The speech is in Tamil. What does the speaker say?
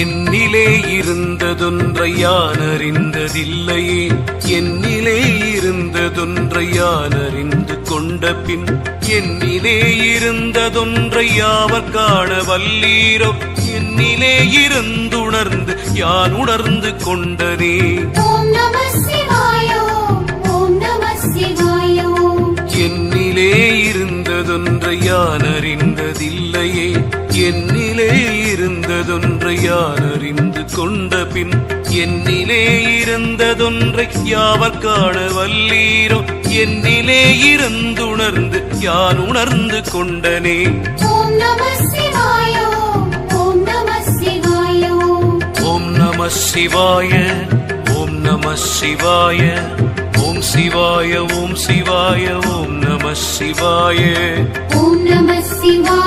என்னிலே இருந்ததொன்றை யான் அறிந்ததில்லையே என்னிலே இருந்ததொன்றை யான் அறிந்து கொண்ட பின் என்னிலே இருந்ததொன்றை யாவர் காண வல்லீரோ என்னிலே இருந்துணர்ந்து யான் உணர்ந்து கொண்டனே. என்னிலே இருந்ததொன்றை யான் அறிந்ததில்லையே என்னிலே இருந்ததொன்றை யான் அறிந்து கொண்ட பின் என்னிலே இருந்ததொன்றை யாவர் காண வல்லீரோ? என்னிலே இருந்துணர்ந்து யான் உணர்ந்து கொண்டனே? ஓம் நம சிவாய ஓம் நம சிவாய. ஓம் நம சிவாய ஓம் நம சிவாய ஓம் சிவாய ஓம் சிவாய ஓம் நம சிவாய ஓம் நம சிவாய. ஓம் நம சிவாய.